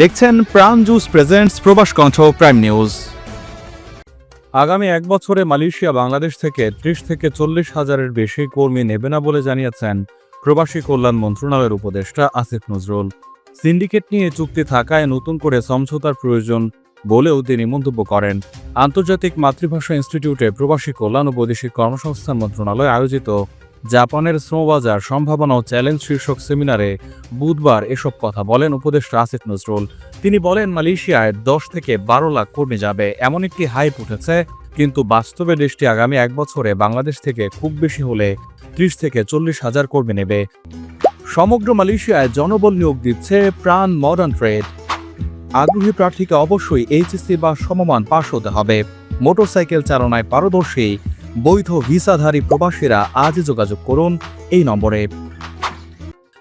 দেখছেন প্রাণ juice presents প্রবাস কণ্ঠ প্রাইম নিউজ আগামী এক বছরে মালয়েশিয়া বাংলাদেশ থেকে ত্রিশ থেকে চল্লিশ হাজারের বেশি কর্মী নেবে না বলে জানিয়েছেন প্রবাসী কল্যাণ মন্ত্রণালয়ের উপদেষ্টা আসিফ নজরুল। সিন্ডিকেট নিয়ে চুক্তি থাকায় নতুন করে সমঝোতার প্রয়োজন বলেও তিনি মন্তব্য করেন। আন্তর্জাতিক মাতৃভাষা ইনস্টিটিউটে প্রবাসী কল্যাণ ও বৈদেশিক কর্মসংস্থান মন্ত্রণালয় আয়োজিত জাপানের শ্রমবাজার সম্ভাবনা ও চ্যালেঞ্জ শীর্ষক সেমিনারে বুধবার এসব কথা বলেন উপদেষ্টা আসিফ নজরুল। তিনি বলেন, মালয়েশিয়ায় দশ থেকে বারো লাখ কর্মী যাবে, এমন একটি হাইপ উঠেছে, কিন্তু বাস্তবে দেশটি আগামী এক বছরে বাংলাদেশ থেকে খুব বেশি হলে ত্রিশ থেকে চল্লিশ হাজার কর্মী নেবে। সমগ্র মালয়েশিয়ায় জনবল নিয়োগ দিচ্ছে প্রাণ মডার্ন ট্রেড আগ্রহী প্রার্থীকে অবশ্যই এইচএসসি বা সমমান পাশ হতে হবে। মোটরসাইকেল চালনায় পারদর্শী বৈধ ভিসাধারী প্রবাসীরা আজই যোগাযোগ করুন এই নম্বরে।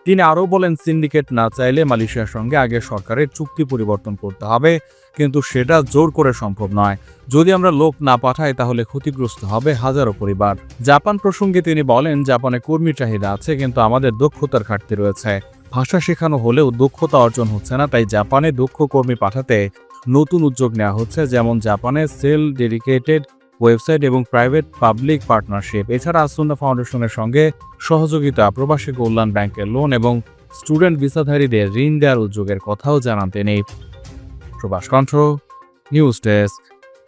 তিনি আরও বলেন, সিন্ডিকেট না চাইলে মালয়েশিয়ার সঙ্গে আগে সরকারের চুক্তি পরিবর্তন করতে হবে, কিন্তু সেটা জোর করে সম্ভব নয়। যদি আমরা লোক না পাঠাই, তাহলে ক্ষতিগ্রস্ত হবে হাজারো পরিবার। জাপান প্রসঙ্গে তিনি বলেন, জাপানে কর্মী চাহিদা আছে, কিন্তু আমাদের দক্ষতার ঘাটতি রয়েছে। ভাষা শেখানো হলেও দক্ষতা অর্জন হচ্ছে না, তাই জাপানে দক্ষ কর্মী পাঠাতে নতুন উদ্যোগ নেওয়া হচ্ছে, যেমন জাপানে সেল ডেডিকেটেড ওয়েবসাইট এবং প্রাইভেট পাবলিক পার্টনারশিপ। এছাড়া আসুন্না ফাউন্ডেশনের সঙ্গে সহযোগিতা, প্রবাসী কল্যাণ ব্যাংকের লোন এবং স্টুডেন্ট ভিসাধারীদের ঋণ দেওয়ার উদ্যোগের কথাও জানান তিনি। প্রবাস কণ্ঠ, নিউজ ডেস্ক।